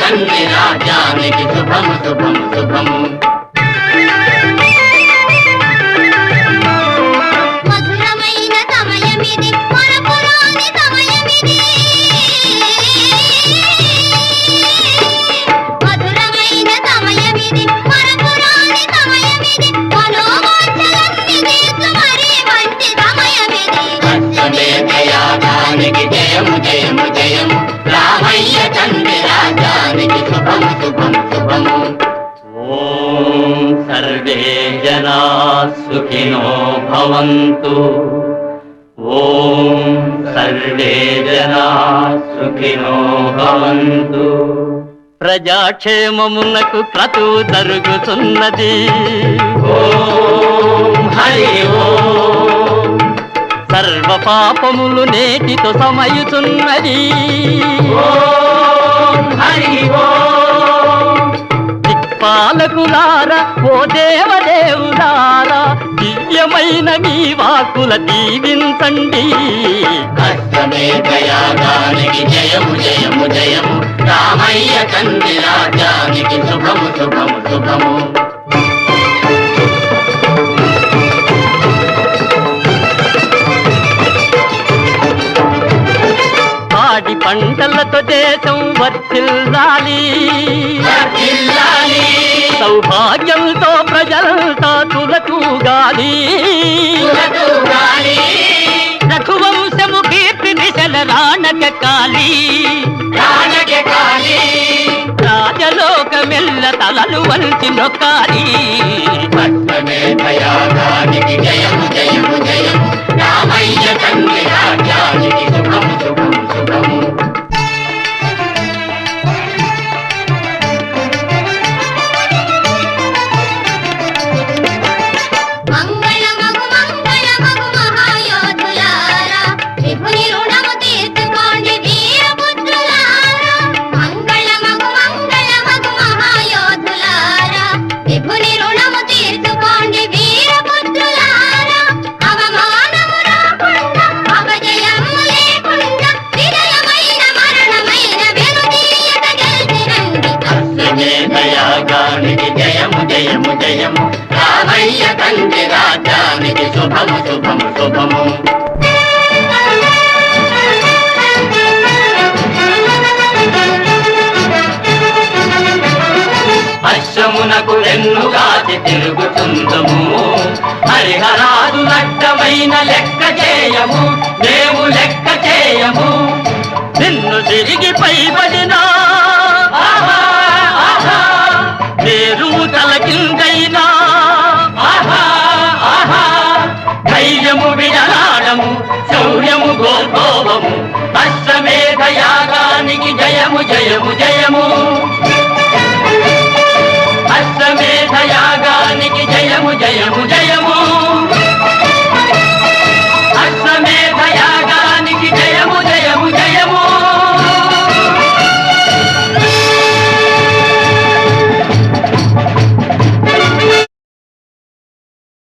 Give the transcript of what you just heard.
తండ్రి రాజ్యానికి శుభము శుభము శుభము. అశ్వమేధ యాగానికి జయము జయము ఓం సర్వే జనా సుఖినో భవంతు ఓం సర్వే జనా సుఖినో భవంతు ప్రజాక్షేమమునకు క్రతువు తరుగుతున్నది ఓం హరి ఓం సర్వ పాపములు నేటితో సమయుచున్నది దిక్పాలకులారా ఓ పాలకులారా ఓ దేవదేవులారా దివ్యమైన మీ వాకుల దీవించండి. కష్టమేఘయాగానికి జయము జయము జయము. రామయ్య తండ్రి రాజ్యానికి శుభము శుభము శుభము. పంటలతో దేశం వర్తిల్లాలి. సౌభాగ్యంతో ప్రజలంతా తులతూగాలి. రఘువంశము కీర్తి దిశల రాణకెక్కాలి రాజలోకమెల్ల తలలు వంచి నొక్కాలి. భయాగానికి జయము జయము అశ్వమేధయాగానికి జయము జయము జయము. రామయ్య తండ్రి రాజ్యానికి శుభము శుభము శుభము అశ్వమునకు వెన్నుగాచి తిరుగుతుందము. హరిహరాదు నట్టమైన లెక్క చేయము మేము లెక్క యాగానికి జయము జయము జయము. అశ్వమేధ యాగానికి జయము జయము